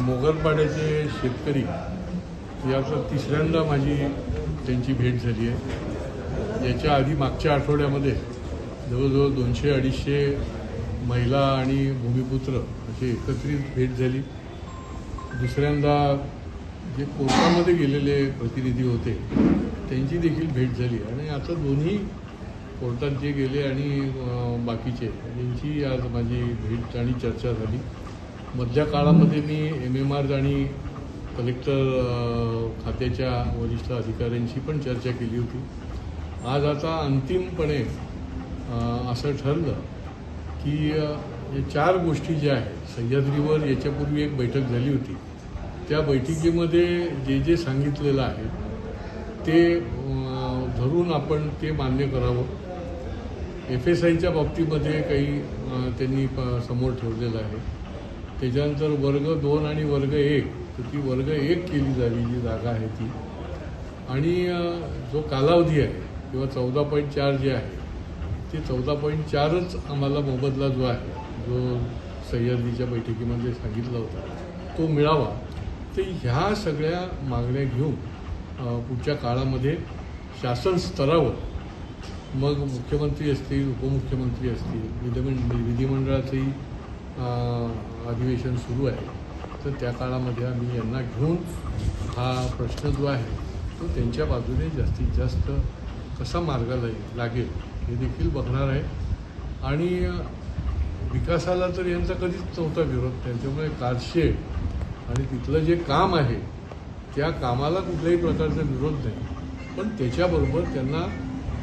मोगलपाड्याचे शेतकरी याचं तिसऱ्यांदा माझी त्यांची भेट झाली आहे. याच्या आधी मागच्या आठवड्यामध्ये जवळजवळ दोनशे अडीचशे महिला आणि भूमिपुत्र अशी एकत्रित भेट झाली. दुसऱ्यांदा जे कोर्टामध्ये गेलेले प्रतिनिधी होते त्यांची देखील भेट झाली. आणि आता दोन्ही कोर्टात जे गेले आणि बाकीचे यांची आज माझी भेट आणि चर्चा झाली. मधल्या काळामध्ये मी एम एम आर आणि कलेक्टर खात्याच्या वरिष्ठ अधिकाऱ्यांशी पण चर्चा केली होती. आज आता अंतिमपणे असं ठरलं की या चार गोष्टी ज्या आहेत सह्याद्रीवर याच्यापूर्वी एक बैठक झाली होती. त्या बैठकीमध्ये जे जे सांगितलेलं आहे ते धरून आपण ते मान्य करावं. एफ एस आयच्या बाबतीमध्ये काही त्यांनी प- समोर ठेवलेलं आहे. त्याच्यानंतर वर्ग दोन आणि वर्ग एक तर ती वर्ग एक केली जावी जी जागा आहे ती. आणि जो कालावधी आहे किंवा चौदा पॉईंट चार जे आहे ते चौदा पॉईंट चारच आम्हाला मोबदला जो आहे जो सह्याद्रीच्या बैठकीमध्ये सांगितला होता तो मिळावा. तर ह्या सगळ्या मागण्या घेऊन पुढच्या काळामध्ये शासन स्तरावर मग मुख्यमंत्री असतील उपमुख्यमंत्री असतील विधिमंड विधिमंडळाचंही अधिवेशन सुरू आहे तर त्या काळामध्ये आम्ही यांना घेऊन हा प्रश्न जो आहे तो त्यांच्या बाजूने जास्तीत जास्त कसा मार्गाला लागेल हे देखील बघणार आहे. आणि विकासाला तर यांचा कधीच नव्हता विरोध त्यांच्यामुळे कारशेड आणि तिथलं जे काम आहे त्या कामाला कुठल्याही प्रकारचा विरोध नाही. पण त्याच्याबरोबर त्यांना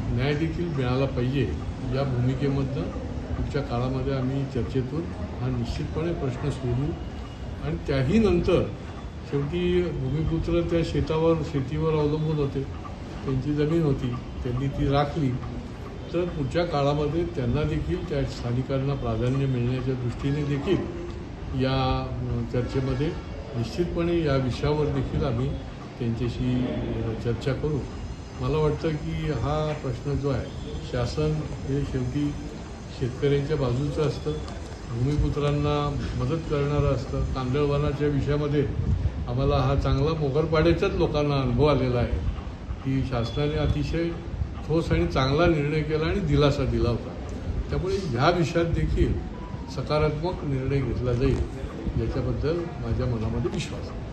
न्याय देखील मिळाला पाहिजे या भूमिकेमधनं. पुढच्या काळामध्ये आम्ही चर्चेतून हा निश्चितपणे प्रश्न सोडू. आणि त्याही नंतर शेवटी भूमिपुत्र त्या शेतावर शेतीवर अवलंबून होते. त्यांची जमीन होती त्यांनी ती राखली. तर पुढच्या काळामध्ये त्यांना देखील त्या स्थानिकांना प्राधान्य मिळण्याच्या दृष्टीने देखील या चर्चेमध्ये निश्चितपणे या विषयावर देखील आम्ही त्यांच्याशी चर्चा करू. मला वाटतं की हा प्रश्न जो आहे शासन हे शेवटी शेतकऱ्यांच्या बाजूचं असतं भूमिपुत्रांना मदत करणारं असतं. तांदळवानाच्या विषयामध्ये आम्हाला हा चांगला मोगरपाड्याच्याच लोकांना अनुभव आलेला आहे. की शासनाने अतिशय ठोस आणि चांगला निर्णय केला आणि दिलासा दिला होता. त्यामुळे ह्या विषयात देखील सकारात्मक निर्णय घेतला जाईल याच्याबद्दल माझ्या मनामध्ये विश्वास आहे.